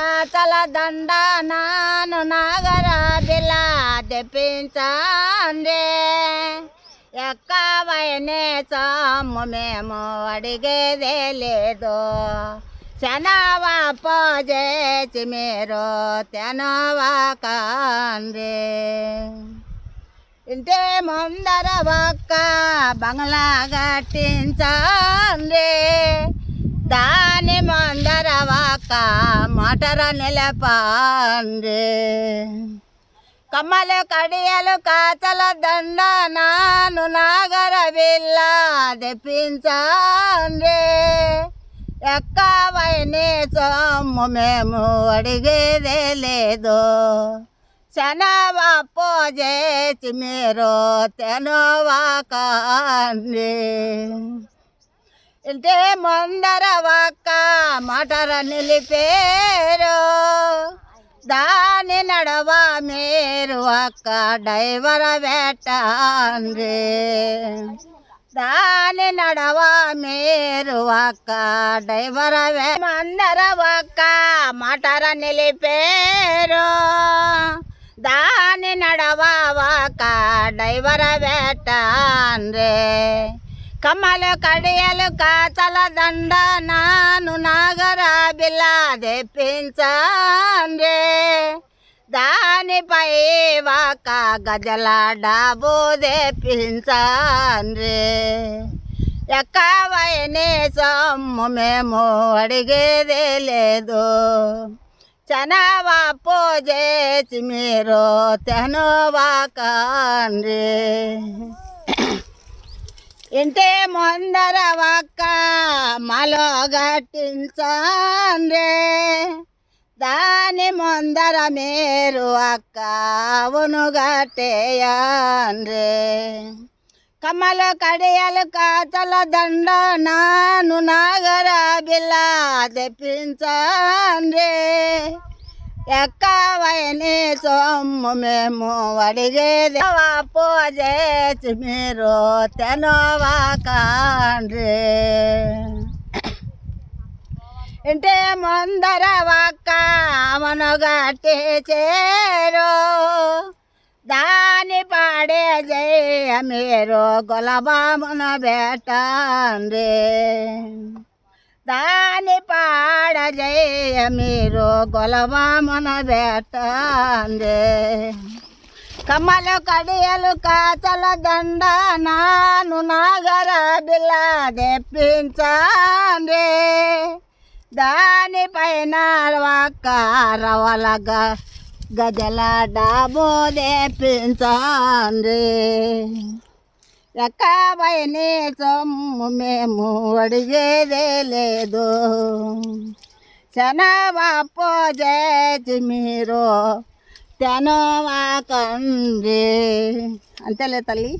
కాచల దండ నాను నాగర బిలా తెప్పించండి ఎక్కవైనే సొమ్ము మేము అడిగేదే లేదు. శనవా పోజేసి మీరు తెనవా కండి ఇంటే ముందర ఒక్క బంగ్లా కట్టించండి కా మటర నిలపండి కమ్మలు కడియలు కాచల దండ నాను నాగర బిల్ల తెప్పించండి ఎక్కవైనే సొమ్ము మేము అడిగేదే లేదు. శనవా చేసి మీరు తెనవా కండి ఇంటే ముందర ఒక్క మటర నిలిపేరు. దాని నడవ మీరు ఒక్క డైవర పెట్టండి దాని నడవ మీరు ఒక్క వే మందర ఒక్క మటర నిలిపేరు. దాని నడవ ఒక్క డైవర పెట్టండి కమ్మలు కడియలు కాచల దండ నాను నాగర బిల్ల తెప్పించండి దానిపై ఒక గజల డాబు తెప్పించండి ఎక్కవైనే సొమ్ము మేము అడిగేదే లేదు. చనవాపు చేసి మీరు తెనవాకండి ఇంటే ముందర ఒక్క మలో గట్టించండి దాని ముందర మీరు అక్క అవును గట్టేయండి కమల కడియలు కాచల దండ నాను నాగర బిల్లా తెప్పించే ఎక్కవైని సొమ్ము మేము అడిగేది. పోజేసి మీరు తెనవా కండ్రి. ఇంటే ముందర ఒక్క అమనుగట్టి చేరు. దాని పాడే జయ మీరు గులబామున పెట్టండి. దాని పాడ జయ మీరు గొలవామన పెట్టండి కమల కడియలు కాచల దండ నాను నాగర బిల్ల తెప్పించండి దానిపైన ఒక్క రవల గజల డాబో తెప్పించండి రకాబయనే సొమ్ము మేము అడిగేదే లేదు శనవా పోజేసి మీరు తెనవా కండి అంతేలే తల్లి?